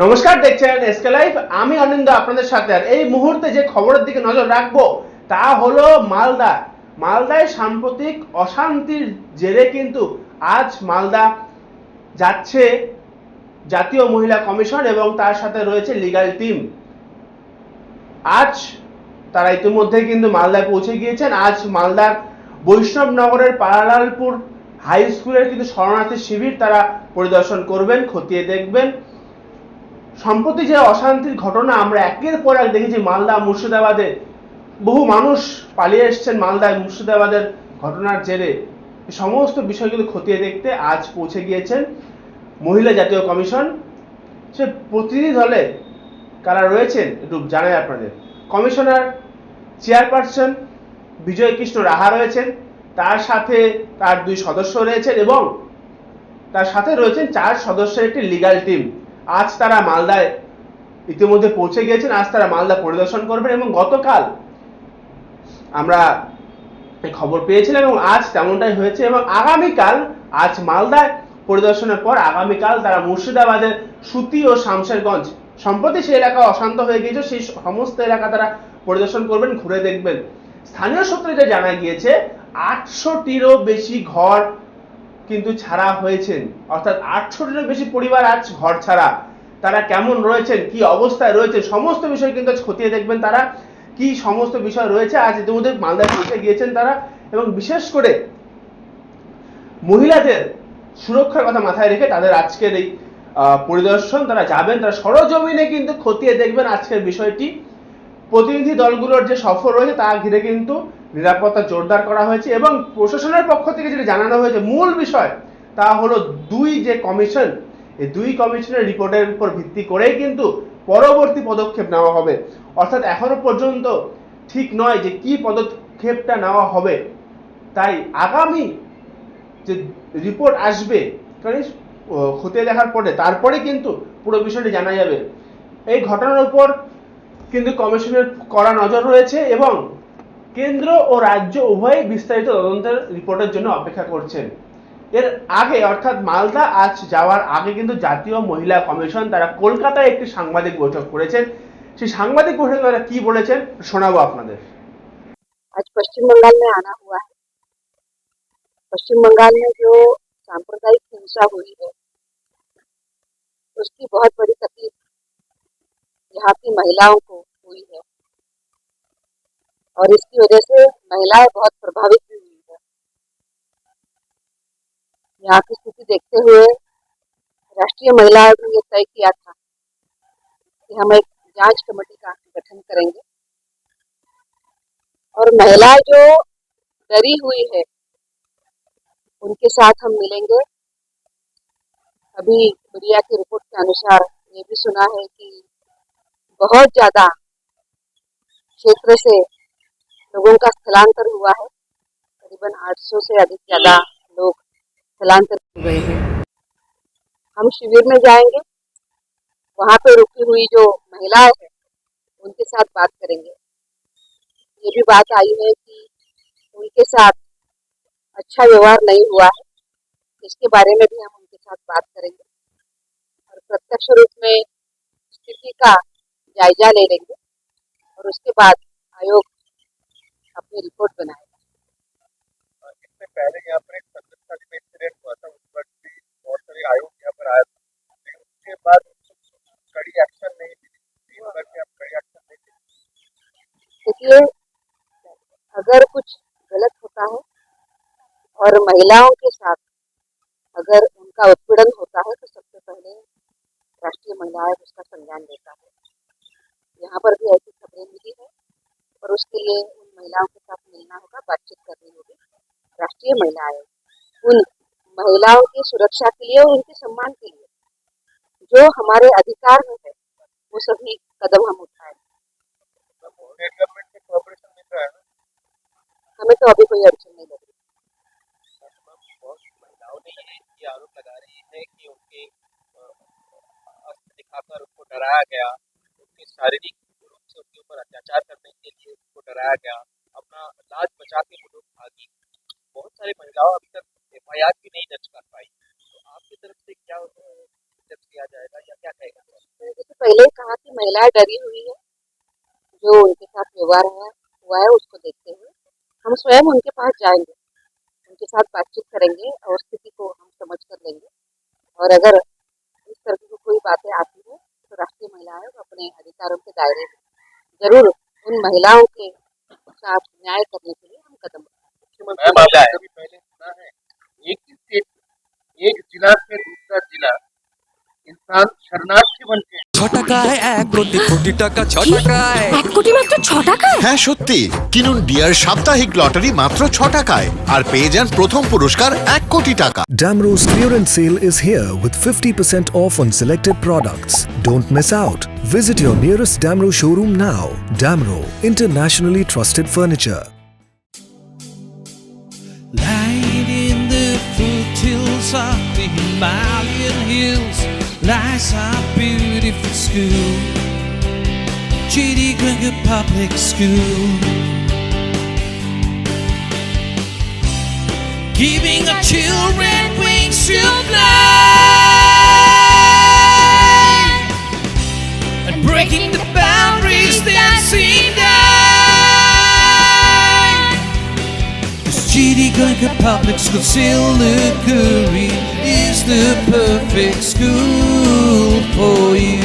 নমস্কার, দেখছেন SK live আমি অনিন্দ আপনাদের সাথে। আর এই মুহূর্তে যে খবরের দিকে নজর রাখব, তা হলো মালদা। মালদায় সাম্প্রতিক অশান্তির জেরে কিন্তু আজ মালদা যাচ্ছে জাতীয় মহিলা কমিশন এবং তার সাথে রয়েছে লিগ্যাল টিম আজ তারা ইতিমধ্যে কিন্তু মালদায় পৌঁছে গিয়েছেন। আজ মালদার বৈষ্ণবনগরের পালালালপুর হাই স্কুলের কিন্তু শরণার্থী শিবির তারা পরিদর্শন করবেন, খতিয়ে দেখবেন। সম্প্রতি যে অশান্তির ঘটনা, আমরা একের পর এক দেখেছি মালদা, মুর্শিদাবাদে। বহু মানুষ পালিয়ে এসছেন মালদায় মুর্শিদাবাদের ঘটনার জেরে। সমস্ত বিষয়গুলো খতিয়ে দেখতে আজ পৌঁছে গিয়েছেন মহিলা জাতীয় কমিশন। সে প্রতিনিধি দলে কারা রয়েছেন একটু জানাই আপনাদের। কমিশনার চেয়ারপারসন বিজয় কৃষ্ণ রাহা রয়েছেন, তার সাথে তার দুই সদস্য রয়েছেন এবং তার সাথে রয়েছেন চার সদস্যের একটি লিগ্যাল টিম আজ তারা মালদায় ইতিমধ্যে পৌঁছে গিয়েছেন, আজ তারা মালদা পরিদর্শন করবেন এবং গতকাল আমরা খবর পেয়েছিলাম এবং আজ তেমনটাই হয়েছে এবং আগামীকাল আজ মালদায় পরিদর্শনের পর আগামীকাল তারা মুর্শিদাবাদের সুতি ও শামশেরগঞ্জ, সম্প্রতি সেই এলাকা অশান্ত হয়ে গিয়েছে, সেই সমস্ত এলাকা তারা পরিদর্শন করবেন, ঘুরে দেখবেন। স্থানীয় সূত্রে যা জানা গিয়েছে, আটশোটিরও বেশি ঘর কিন্তু ছাড়া হয়েছেন। অর্থাৎ আটশোটিরও বেশি পরিবার আজ ঘর ছাড়া। তারা কেমন রয়েছেন? কি অবস্থায় রয়েছে? সমস্ত বিষয় কিন্তু আজ খতিয়ে দেখবেন তারা। কি সমস্ত বিষয় রয়েছে? আজ ইতিমধ্যে মালদায় পৌঁছে গিয়েছেন তারা। এবং বিশেষ করে মহিলাদের সুরক্ষার কথা মাথায় রেখে তাদের আজকের এই পরিদর্শন, তারা যাবেন, তারা সরজমিনে কিন্তু খতিয়ে দেখবেন আজকের বিষয়টি। প্রতিনিধি দলগুলোর যে সফর রয়েছে তা ঘিরে কিন্তু নিরাপত্তা জোরদার করা হয়েছে এবং প্রশাসনের পক্ষ থেকে যেটা জানানো হয়েছে মূল বিষয় তা হলো দুই যে কমিশন এই দুই কমিশনের রিপোর্টের উপর ভিত্তি করেই কিন্তু পরবর্তী পদক্ষেপ নেওয়া হবে। অর্থাৎ এখনও পর্যন্ত ঠিক নয় যে কি পদক্ষেপটা নেওয়া হবে। তাই আগামী যে রিপোর্ট আসবে কারণ এই, খতিয়ে দেখার পরে তারপরে কিন্তু পুরো বিষয়টি জানা যাবে। এই ঘটনার উপর কিন্তু কমিশনের কড়া নজর রয়েছে এবং কেন্দ্র ও রাজ্য উভয়ই বিস্তারিত তদন্তের রিপোর্টের জন্য অপেক্ষা করছেন এর আগে অর্থাৎ মালদা আজ যাওয়ার আগে কিন্তু জাতীয় মহিলা কমিশন তারা কলকাতায় একটি সাংবাদিক বৈঠক করেছেন সেই সাংবাদিক বৈঠকে তারা কি বলেছেন শোনাবো আপনাদের आज पश्चिम बंगाल में आना हुआ है पश्चिम बंगाल में जो सांप्रदायिक हिंसा हुई है उसकी बहुत बड़ी तकलीफ यहाँ की महिलाओं को हुई है और इसकी वजह से महिलाएँ बहुत प्रभावित भी हुई है। यहाँ की स्थिति देखते हुए राष्ट्रीय महिला आयोग ने ये तय किया था कि हम एक जाँच कमेटी का गठन करेंगे। और महिला जो डरी हुई है, उनके साथ हम मिलेंगे। अभी मीडिया की रिपोर्ट के अनुसार ये भी सुना है कि बहुत ज़्यादा क्षेत्र से लोगों का स्थलांतर हुआ है। करीबन 800 से अधिक ज़्यादा लोग स्थलांतर हो गए हैं। हम शिविर में जाएँगे। वहाँ पे रुकी हुई जो महिलाएँ हैं, उनके साथ बात करेंगे। ये भी बात आई है कि उनके साथ अच्छा व्यवहार नहीं हुआ है। इसके बारे में भी हम उनके साथ बात करेंगे और प्रत्यक्ष रूप में स्थिति का जायजा ले लेंगे और उसके बाद आयोग अपनी रिपोर्ट बनाएगा इससे पहले यहाँ पर एक में इंसिडेंट हुआ था उस वक्त भी बहुत सारे आयोग यहाँ पर आया था लेकिन उसके बाद कड़ी एक्शन नहीं देखिए अगर कुछ गलत होता है और महिलाओं के साथ अगर उनका उत्पीड़न होता है तो सबसे पहले राष्ट्रीय महिला आयोग उसका संज्ञान लेता है। यहाँ पर भी ऐसी खबरें मिली है। और उसके लिए उन महिलाओं के साथ मिलना होगा बातचीत करनी होगी। राष्ट्रीय महिला आयोग। उन महिलाओं की सुरक्षा के लिए और उनके सम्मान के लिए। जो हमारे अधिकार में है वो सभी कदम हम उठाएँ। हमें तो अभी कोई अड़चन नहीं लग रही। महिलाओं ने ये ये आरोप लगा रही है कि उनके अस्त्र दिखाकर उनको डराया गया उनके शारीरिक ऊपर अत्याचार करने के लिए उनको डराया गया। अपना लाज बचा के वो लोग भागी। बहुत सारी महिलाओं अभी तक एफ़ भी नहीं दर्ज कर पाई। तो आपकी तरफ़ से क्या दर्ज किया जाएगा या क्या कहेगा? पहले ही कहा कि महिलाएँ डरी हुई है। जो उनके साथ व्यवहार है हुआ है, उसको देखते हुए हम स्वयं उनके पास जाएँगे। उनके साथ बातचीत करेंगे और स्थिति को हम समझ कर लेंगे। और अगर इस तरह की कोई बातें आती है तो राष्ट्रीय महिला आयोग अपने अधिकारों के दायरे में ज़रूर उन महिलाओं के साथ न्याय करने के लिए हम कदम मैम, आप- টাকায় এক কোটি কোটি টাকা ছ টাকায় এক কোটি মাত্র ছ টাকায় হ্যাঁ সত্যি কিনুন ডিয়ার সাপ্তাহিক লটারি মাত্র ছ টাকায় আর পেয়ে যান প্রথম পুরস্কার এক কোটি টাকা Damro's clearance sale is here with 50% off on selected products. Don't miss out. Visit your nearest Damro showroom now. Damro, internationally trusted furniture. Lying in the foothills of the Himalayan hills lies our beautiful school, Chitty Ganga Public School. Giving our children wings to fly and breaking the boundaries that seem down. Cause GD Ganga Public School Silicuri is the perfect school for you.